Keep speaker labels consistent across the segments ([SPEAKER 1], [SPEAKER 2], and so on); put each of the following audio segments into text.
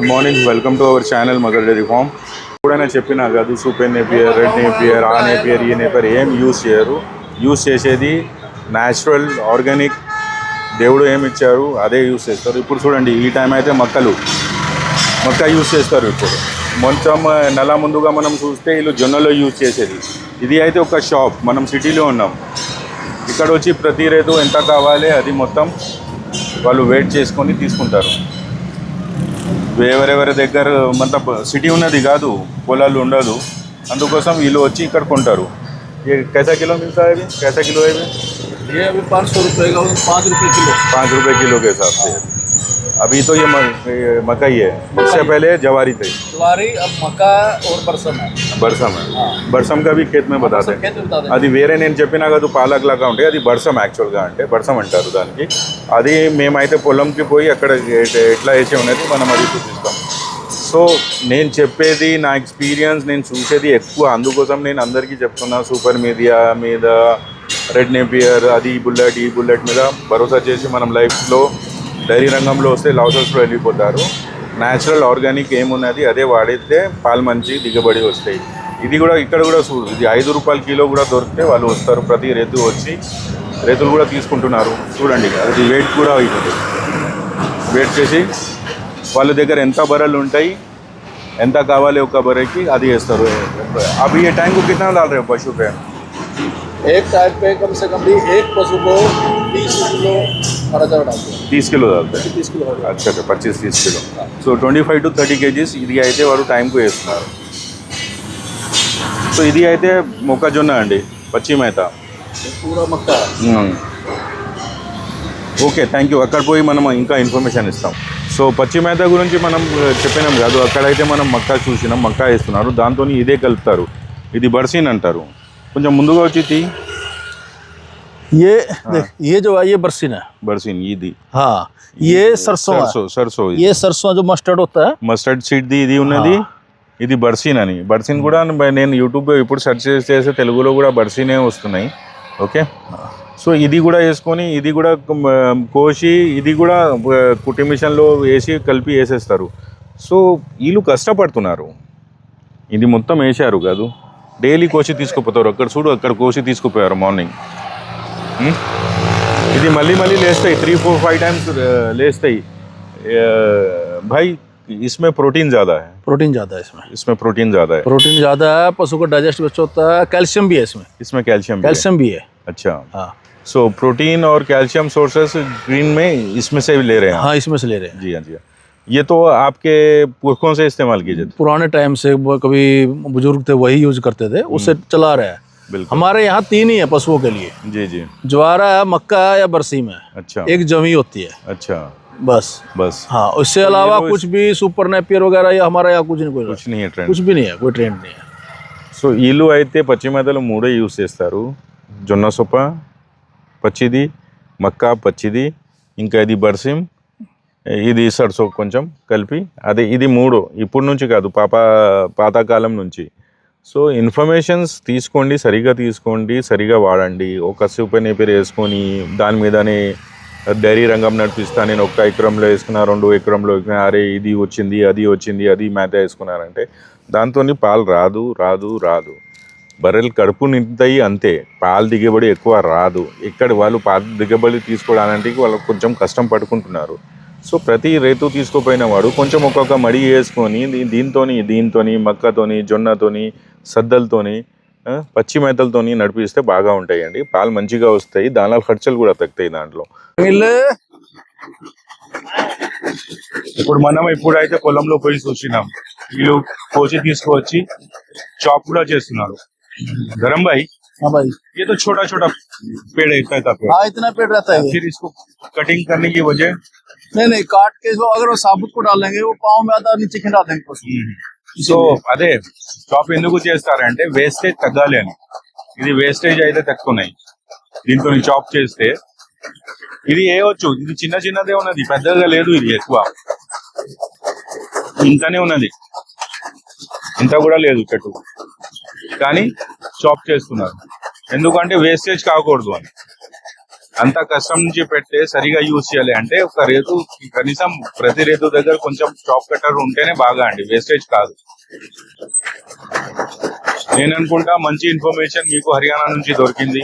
[SPEAKER 1] Good morning welcome to our channel mother dairy farm. ఎప్పుడైనా చెప్పినా కాదు సూపర్ నేపియర్ రెడ్ నేపియర్ ఆ napier ఈ నేపియర్ ఏం యూస్ చేయరు. యూస్ చేసేది న్యాచురల్ ఆర్గానిక్ దేవుడు ఏమి ఇచ్చారు అదే యూస్ చేస్తారు. ఇప్పుడు చూడండి ఈ టైం అయితే మొక్కలు. మొక్క యూస్ చేస్తారు ఇప్పుడు. మొత్తం నెల ముందుగా మనం చూస్తే వీళ్ళు జొన్నలో యూజ్ చేసేది. ఇది అయితే ఒక షాప్ మనం సిటీలో ఉన్నాం. ఇక్కడ వచ్చి ప్రతి రేటు ఎంత కావాలి అది మొత్తం వాళ్ళు వెయిట్ చేసుకొని తీసుకుంటారు. ఎవరెవరి దగ్గర మొత్తం సిటీ ఉన్నది కాదు పొలాలు ఉండదు అందుకోసం వీళ్ళు వచ్చి ఇక్కడ కొంటారు ये कैसा किलो मिलता है अभी कैसा किलो है अभी
[SPEAKER 2] ये अभी पाँच सौ रुपये का पाँच रुपये किलो
[SPEAKER 1] पाँच रुपए किलो के हिसाब से अभी तो ये म- ये मकई है उससे पहले जवारी थी
[SPEAKER 2] ज्वारी अब मक्का और बरसम है
[SPEAKER 1] బర్సమ్. బర్సమ్
[SPEAKER 2] కవి కేత్ మే బతాతే
[SPEAKER 1] అది వేరే నేను చెప్పినా కాదు పాలక్ లాగా ఉంటాయి అది బర్సం యాక్చువల్గా అంటే బర్సం అంటారు దానికి. అది మేమైతే పొలంకి పోయి అక్కడ ఎట్లా వేసి ఉన్నది మనం అది చూపిస్తాం. సో నేను చెప్పేది నా ఎక్స్పీరియన్స్ నేను చూసేది ఎక్కువ. అందుకోసం నేను అందరికీ చెప్తున్నా సూపర్ మీడియా మీద రెడ్ నేపియర్ అది బుల్లెట్ ఈ బుల్లెట్ మీద భరోసా చేసి మనం లైఫ్లో డైరీ రంగంలో వస్తే లౌసెస్లో వెళ్ళిపోతారు. న్యాచురల్ ఆర్గానిక్ ఏమున్నది అదే వాడితే పాలు మంచి దిగుబడి వస్తాయి. ఇది కూడా ఇక్కడ కూడా ఇది ఐదు రూపాయల కిలో కూడా దొరికితే వాళ్ళు వస్తారు ప్రతి రైతు వచ్చి రైతులు కూడా తీసుకుంటున్నారు. చూడండి అది వెయిట్ కూడా అవుతుంది వెయిట్ చేసి వాళ్ళ దగ్గర ఎంత బర్రెలు ఉంటాయి ఎంత కావాలి ఒక బర్రెకి అది వేస్తారు. అవి ఏ టైంకు కిట్నా డాల్ రే పశు पे
[SPEAKER 2] एक टाइम पे कम से कम भी तीस किलो डालते हैं
[SPEAKER 1] तीस किलो हो
[SPEAKER 2] गया
[SPEAKER 1] అచ్చా అచ్చా పచ్చీస్ తీస్ kilo so twenty five to thirty kgs ఇది అయితే వాడు టైంకు వేస్తున్నారు సో ఇది అయితే మొక్కజొన్న అండి పచ్చి మేత
[SPEAKER 2] ये पूरा मक्का है
[SPEAKER 1] ఓకే థ్యాంక్ యూ అక్కడ పోయి మనం ఇంకా ఇన్ఫర్మేషన్ ఇస్తాం సో పచ్చి మేత గురించి మనం ఆ, చెప్పినాం కాదు అక్కడైతే మనం మక్కా చూసినాం మక్కా వేస్తున్నారు దాంతో ఇదే కలుపుతారు ఇది బర్సీన్ అంటారు కొంచెం ముందుగా వచ్చి తీ
[SPEAKER 3] ये देख ये जो है ये बरसीन है
[SPEAKER 1] బర్సీన్ ఇది
[SPEAKER 3] हाँ ये सरसों है
[SPEAKER 1] సర్సో సర్సో ఇది
[SPEAKER 3] ये सरसों जो मस्टर्ड होता है
[SPEAKER 1] మస్టర్డ్ సీడ్ది ఇది ఉన్నది ఇది బర్సీన్ అని బర్సీన్ కూడా నేను యూట్యూబ్లో ఇప్పుడు సెర్చ్ చేస్తే తెలుగులో కూడా బర్సీనే వస్తున్నాయి ఓకే సో ఇది కూడా వేసుకొని ఇది కూడా మ, కోసి ఇది కూడా ఆ, కుట్టి మిషన్లో వేసి కలిపి వేసేస్తారు సో వీళ్ళు కష్టపడుతున్నారు ఇది మొత్తం వేసారు కాదు డైలీ కోసి తీసుకుపోతారు అక్కడ చూడు అక్కడ కోసి తీసుకుపోయారు మార్నింగ్ ఉం? ఇది మళ్ళీ మళ్ళీ లేస్తాయి త్రీ ఫోర్ ఫైవ్ టైమ్స్ లేస్తాయి ఆ, భాయ్ इसमें प्रोटीन ज़्यादा है
[SPEAKER 3] प्रोटीन ज़्यादा है इसमें
[SPEAKER 1] इसमें प्रोटीन ज़्यादा है
[SPEAKER 3] प्रोटीन ज़्यादा है पशु को डाइजेस्ट अच्छा होता है कैल्शियम भी है इसमें
[SPEAKER 1] इसमें कैल्शियम भी है।
[SPEAKER 3] कैल्शियम भी है
[SPEAKER 1] अच्छा
[SPEAKER 3] हाँ
[SPEAKER 1] सो प्रोटीन और कैल्शियम सोर्सेस ग्रीन में इसमें से भी ले रहे हैं
[SPEAKER 3] हाँ इसमें से ले रहे हैं
[SPEAKER 1] जी हाँ जी हाँ ये तो आपके पुरखों से इस्तेमाल किए जाते
[SPEAKER 3] पुराने टाइम से वो कभी बुजुर्ग थे वही यूज करते थे उससे चला रहे हैं
[SPEAKER 1] बिल्कुल
[SPEAKER 3] हमारे यहाँ तीन ही है पशुओं के लिए
[SPEAKER 1] जी जी
[SPEAKER 3] ज्वारा है मक्का है या बरसीम है
[SPEAKER 1] अच्छा
[SPEAKER 3] एक जमी होती है
[SPEAKER 1] अच्छा
[SPEAKER 3] बस
[SPEAKER 1] बस
[SPEAKER 3] हाँ उससे अलावा कुछ भी सुपर नेपियर वगैरह या हमारा यहाँ कुछ नहीं कोई
[SPEAKER 1] कुछ नहीं है ट्रेंड
[SPEAKER 3] कुछ भी नहीं है कोई ट्रेंड नहीं है
[SPEAKER 1] సో వీళ్ళు అయితే పచ్చి మేతలు మూడే యూస్ చేస్తారు జొన్న సొప్ప పచ్చిది మక్క పచ్చిది ఇంకా ఇది బర్సిం ఇది సర్సో కొంచెం కలిపి అదే ఇది మూడు ఇప్పుడు నుంచి కాదు పాప పాతకాలం నుంచి సో ఇన్ఫర్మేషన్స్ తీసుకోండి సరిగా తీసుకోండి సరిగా వాడండి. ఒక సూపర్ని పేరు వేసుకొని దాని మీదనే డైరీ రంగం నడిపిస్తా నేను ఒక్క ఎకరంలో వేసుకున్నా రెండు ఎకరంలో వేసుకున్నా అరే ఇది వచ్చింది అది వచ్చింది అది మేత వేసుకున్నారంటే దాంతో పాలు రాదు రాదు రాదు. బర్రెలు కడుపు నిండుతాయి అంతే పాలు దిగుబడి ఎక్కువ రాదు. ఇక్కడ వాళ్ళు పాలు దిగుబడి తీసుకోవడానికి వాళ్ళు కొంచెం కష్టం పడుకుంటున్నారు. సో ప్రతి రైతు తీసుకుపోయిన వాడు కొంచెం ఒక్కొక్క మడి వేసుకొని దీంతో దీంతోని దీంతోని మక్కతోని జొన్నతోని సద్దలతోని ఆ, పచ్చి మేతలతోని నడిపిస్తే బాగా ఉంటాయండి పాలు మంచిగా వస్తాయి దానిలో ఖర్చులు కూడా తగ్గుతాయి దాంట్లో ఇప్పుడు మనం ఎప్పుడైతే పొలంలో పోయి చూసినాం వీళ్ళు కోసి తీసుకువచ్చి చాప్ కూడా చేస్తున్నారు గరం భాయ్
[SPEAKER 3] हाँ भाई
[SPEAKER 1] ये तो छोटा छोटा पेड़ इतना इतना पेड़
[SPEAKER 3] हाँ इतना पेड़ रहता है ये
[SPEAKER 1] फिर इसको कटिंग करने की वजह
[SPEAKER 3] नहीं नहीं काट के इसको अगर वो साबुत को डालेंगे वो पाँव में आता नीचे खिला देंगे पशु
[SPEAKER 1] సో అదే చాప్ ఎందుకు చేస్తారంటే వేస్టేజ్ తగ్గాలి అని. ఇది వేస్టేజ్ అయితే తక్కువన్నాయి. దీంతో చాప్ చేస్తే ఇది వేయవచ్చు ఇది చిన్న చిన్నదే ఉన్నది. పెద్దగా లేదు ఇది ఎక్కువ. ఇంతనే ఉన్నది. ఇంత కూడా లేదు చెట్టు. కానీ చాప్ చేస్తున్నారు. ఎందుకంటే వేస్టేజ్ కాకూడదు అని. అంత కష్టం నుంచి పెట్టే సరిగా యూజ్ చేయాలి. అంటే ఒక రేతు కనీసం ప్రతి రేతు దగ్గర కొంచెం చాప్ కట్టర్ ఉంటేనే బాగా అండి. వేస్టేజ్ కాదు. నేను అనుకుంటా మంచి ఇన్ఫర్మేషన్ మీకు హర్యానా నుంచి దొరికింది.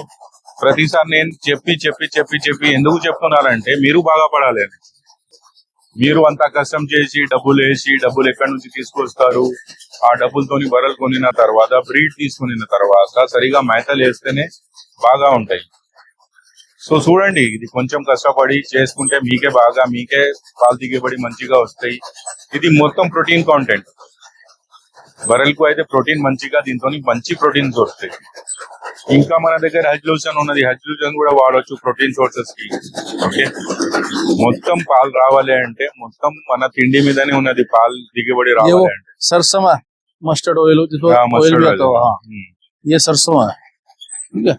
[SPEAKER 1] ప్రతిసారి నేను చెప్పి చెప్పి చెప్పి చెప్పి ఎందుకు చెప్తున్నారంటే మీరు బాగా పడాలి మీరు అంత కష్టం చేసి డబ్బులు వేసి డబ్బులు ఎక్కడి నుంచి తీసుకొస్తారు? ఆ డబ్బులతోని బర్రెలు కొనిన తర్వాత బ్రీడ్ తీసుకున్న తర్వాత సరిగా మేతలు వేస్తేనే బాగా ఉంటాయి. సో చూడండి ఇది కొంచెం కష్టపడి చేసుకుంటే మీకే బాగా మీకే పాలు దిగబడి మంచిగా వస్తాయి ఇది మొత్తం ప్రోటీన్ కాంటెంట్ బర్రెలకు అయితే ప్రోటీన్ మంచిగా దీంతో మంచి ప్రోటీన్ దొరుకుతాయి ఇంకా మన దగ్గర హెజ్లూషన్ ఉన్నది హెజ్లూషన్ కూడా వాడొచ్చు ప్రోటీన్ సోర్సెస్ కి ఓకే మొత్తం పాలు రావాలి అంటే మొత్తం మన తిండి మీదనే ఉన్నది పాలు దిగుబడి
[SPEAKER 3] ये वो
[SPEAKER 1] రావాలి అంటే
[SPEAKER 3] सरसों है मस्टर्ड ऑयल जिसको
[SPEAKER 1] हाँ,
[SPEAKER 3] ऑयल
[SPEAKER 1] mustard
[SPEAKER 3] भी
[SPEAKER 1] oil,
[SPEAKER 3] आता है हाँ
[SPEAKER 1] हम्म,
[SPEAKER 3] ये सरसों है ठीक है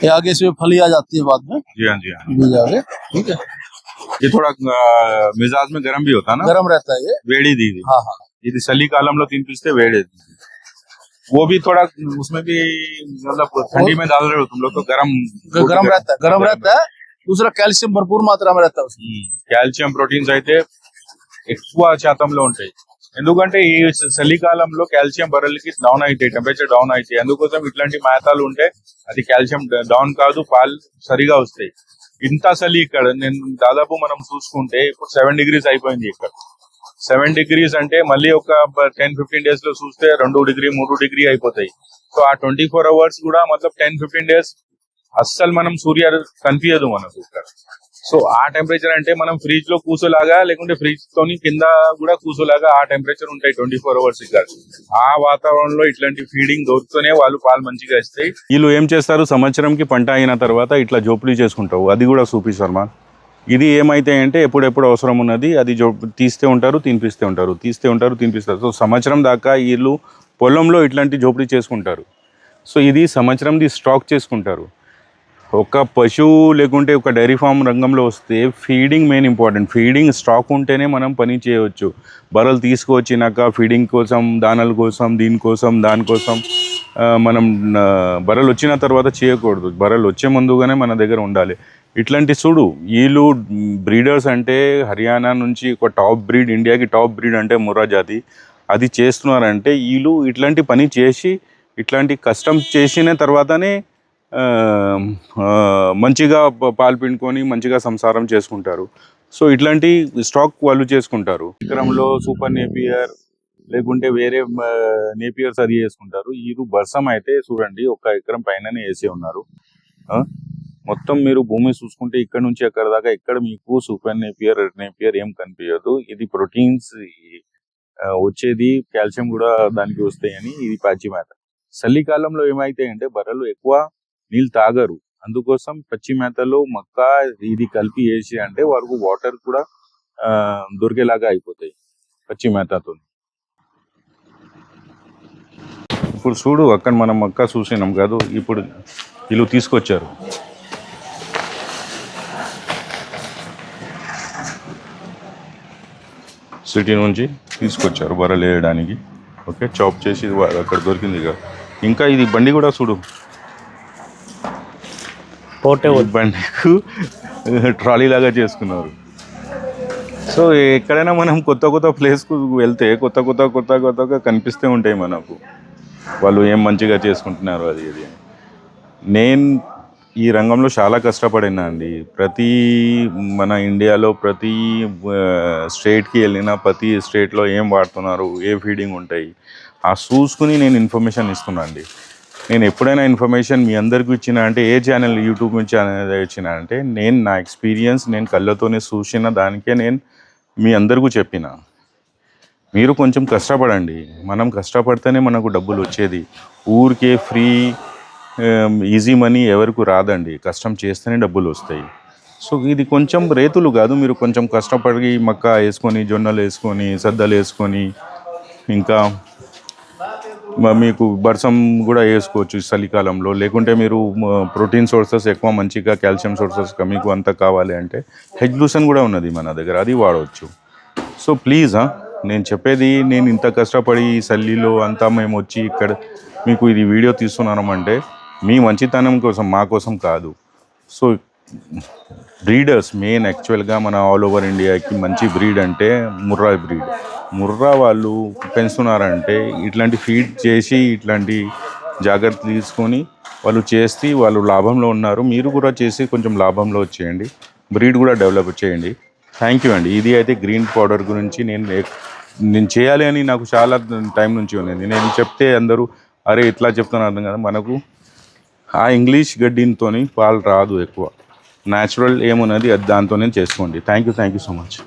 [SPEAKER 3] ये आगे इसमें फली आ जाती है बाद में
[SPEAKER 1] जी हाँ जी हाँ
[SPEAKER 3] बीज आगे ठीक है
[SPEAKER 1] ये थोड़ा आ, मिजाज में गर्म भी होता है ना
[SPEAKER 3] गर्म रहता है ये
[SPEAKER 1] వేడి ఇది
[SPEAKER 3] हाँ हाँ
[SPEAKER 1] ఇది చలికాలంలో తినిపిస్తే వేడేది वो भी थोड़ा उसमें भी मतलब ठंडी में डाल रहे हो तुम लोग तो गरम
[SPEAKER 3] गर्म रहता है गर्म रहता है दूसरा कैल्शियम भरपूर मात्रा में रहता है उसमें
[SPEAKER 1] కాల్షియం ప్రోటీన్స్ అయితే ఎక్కువ శాతంలో ఉంటాయి ఎందుకంటే ఈ చలికాలంలో కాల్షియం బర్రెలకి డౌన్ అవుతాయి టెంపరేచర్ డౌన్ అవుతాయి అందుకోసం ఇట్లాంటి మేతాలు ఉంటే అది కాల్షియం డౌన్ కాదు పాలు సరిగా వస్తాయి. ఇంత చలి ఇక్కడ నేను దాదాపు మనం చూసుకుంటే ఇప్పుడు సెవెన్ డిగ్రీస్ అయిపోయింది ఇక్కడ. సెవెన్ డిగ్రీస్ అంటే మళ్ళీ ఒక టెన్ ఫిఫ్టీన్ డేస్లో చూస్తే రెండు డిగ్రీ మూడు డిగ్రీ అయిపోతాయి. సో ఆ ట్వంటీ ఫోర్ అవర్స్ కూడా మొత్తం టెన్ ఫిఫ్టీన్ డేస్ అస్సలు మనం సూర్య కనిపించదు మనకు ఇక్కడ. సో ఆ టెంపరేచర్ అంటే మనం ఫ్రిడ్జ్లో కూసోలాగా లేకుంటే ఫ్రిడ్జ్ తోని కింద కూడా కూసోలాగా ఆ టెంపరేచర్ ఉంటాయి ట్వంటీ ఫోర్ అవర్స్ ఇక్కడ ఆ వాతావరణంలో ఇట్లాంటి ఫీడింగ్ దొరుకుతూనే వాళ్ళు పాలు మంచిగా ఇస్తాయి. వీళ్ళు ఏం చేస్తారు? సంవత్సరంకి పంట అయిన తర్వాత ఇట్లా జోపులు చేసుకుంటావు. అది కూడా సూపి శర్మ. ఇది ఏమైతే అంటే ఎప్పుడెప్పుడు అవసరం ఉన్నది అది జో తీస్తే ఉంటారు తినిపిస్తే ఉంటారు. తీస్తే ఉంటారు తినిపిస్తారు. సో సంవత్సరం దాకా వీళ్ళు పొలంలో ఇట్లాంటి జోపిడీ చేసుకుంటారు. సో ఇది సంవత్సరంది స్టాక్ చేసుకుంటారు. ఒక పశువు లేకుంటే ఒక డైరీ ఫామ్ రంగంలో వస్తే feeding main important. Feeding stock ఉంటేనే మనం పని చేయవచ్చు. బర్రెలు తీసుకువచ్చినాక ఫీడింగ్ కోసం దానాల కోసం దీనికోసం దానికోసం మనం బర్రెలు వచ్చిన తర్వాత చేయకూడదు. బర్రెలు వచ్చే ముందుగానే మన దగ్గర ఉండాలి. ఇట్లాంటి చూడు వీళ్ళు బ్రీడర్స్ అంటే హర్యానా నుంచి ఒక టాప్ బ్రీడ్ ఇండియాకి టాప్ బ్రీడ్ అంటే ముర్రా జాతి. అది చేస్తున్నారంటే వీళ్ళు ఇట్లాంటి పని చేసి ఇట్లాంటి కష్టం చేసిన తర్వాతనే మంచిగా పాలు పిండుకొని మంచిగా సంసారం చేసుకుంటారు. సో ఇట్లాంటి స్టాక్ వాళ్ళు చేసుకుంటారు. ఎకరంలో సూపర్ నేపియర్ లేకుంటే వేరే నేపియర్ సరి అది చేసుకుంటారు. ఇది బర్సం అయితే చూడండి ఒక ఎకరం పైననే వేసి ఉన్నారు. ఆ, మొత్తం మీరు భూమి చూసుకుంటే ఇక్కడ నుంచి అక్కడ దాకా ఎక్కడ మీకు సూపర్ నేపియర్ రెడ్ నేపియర్ ఏం కనిపించదు. ఇది ప్రోటీన్స్ వచ్చేది కాల్షియం కూడా దానికి వస్తాయని ఇది పచ్చి మేత చలికాలంలో ఏమైతే అంటే బర్రెలు ఎక్కువ నీళ్ళు తాగరు. అందుకోసం పచ్చి మేతలో మక్క ఇది కలిపి వేసి అంటే వారికి వాటర్ కూడా దొరికేలాగా అయిపోతాయి పచ్చి మేతతో ఇప్పుడు చూడు అక్కడ మనం మక్క చూసినాం కాదు ఇప్పుడు వీళ్ళు తీసుకొచ్చారు. సిటీ నుంచి తీసుకొచ్చారు బర్రెలు వేయడానికి. ఓకే చాప్ చేసి అక్కడ దొరికింది ఇంకా ఇది బండి కూడా చూడు. కోటే బండికు ట్రాలీ లాగా చేసుకున్నారు. సో ఎక్కడైనా మనం కొత్త కొత్త ప్లేస్కు వెళ్తే కొత్త కొత్త కొత్త కొత్తగా కనిపిస్తూ ఉంటాయి మనకు. వాళ్ళు ఏం మంచిగా చేసుకుంటున్నారు అది ఇది. నేను ఈ రంగంలో చాలా కష్టపడినా అండి. ప్రతి మన ఇండియాలో ప్రతి స్టేట్కి వెళ్ళినా ప్రతి స్టేట్లో ఏం వాడుతున్నారు ఏ ఫీడింగ్ ఉంటాయి ఆ చూసుకుని నేను ఇన్ఫర్మేషన్ ఇస్తున్నా అండి. నేను ఎప్పుడైనా ఇన్ఫర్మేషన్ మీ అందరికీ ఇచ్చిన అంటే ఏ ఛానల్ యూట్యూబ్ ఛానల్ ఇచ్చిన అంటే నేను నా ఎక్స్పీరియన్స్ నేను కళ్ళతోనే చూసిన దానికే నేను మీ అందరికీ చెప్పిన. మీరు కొంచెం కష్టపడండి. మనం కష్టపడితేనే మనకు డబ్బులు వచ్చేది. ఊరికే ఫ్రీ ఈజీ మనీ ఎవరికి రాదండి. కష్టం చేస్తేనే డబ్బులు వస్తాయి. సో ఇది కొంచెం రేతులు కాదు. మీరు కొంచెం కష్టపడి మక్క వేసుకొని జొన్నలు వేసుకొని సద్దలు వేసుకొని ఇంకా మీకు బర్సం కూడా వేసుకోవచ్చు ఈ చలికాలంలో. లేకుంటే మీరు ప్రోటీన్ సోర్సెస్ ఎక్కువ మంచిగా కాల్షియం సోర్సెస్ మీకు అంత కావాలి అంటే హెజ్లూసన్ కూడా ఉన్నది మన దగ్గర అది వాడవచ్చు సో ప్లీజ్ నేను చెప్పేది నేను ఇంత కష్టపడి చల్లిలో చలిలో అంతా మేము వచ్చి ఇక్కడ మీకు ఇది వీడియో తీస్తున్నామంటే మీ మంచితనం కోసం మా కోసం కాదు. సో బ్రీడర్స్ మెయిన్ యాక్చువల్గా మన ఆల్ ఓవర్ ఇండియాకి మంచి బ్రీడ్ అంటే ముర్రా బ్రీడ్ ముర్రా వాళ్ళు పెంచుతున్నారంటే ఇట్లాంటి ఫీడ్ చేసి ఇట్లాంటి జాగ్రత్తలు తీసుకొని వాళ్ళు చేస్తే వాళ్ళు లాభంలో ఉన్నారు. మీరు కూడా చేసి కొంచెం లాభంలో వచ్చేయండి. బ్రీడ్ కూడా డెవలప్ చేయండి. థ్యాంక్ యూ అండి. ఇది అయితే గ్రీన్ పౌడర్ గురించి నేను నేను చేయాలి అని నాకు చాలా టైం నుంచి ఉన్నది. నేను చెప్తే అందరూ అరే ఇట్లా చెప్తాను అర్థం కదా. మనకు ఆ ఇంగ్లీష్ గడ్డితో పాలు రాదు ఎక్కువ. న్యాచురల్ ఏమున్నది అది దాంతోనే చేసుకోండి. Thank you thank you so much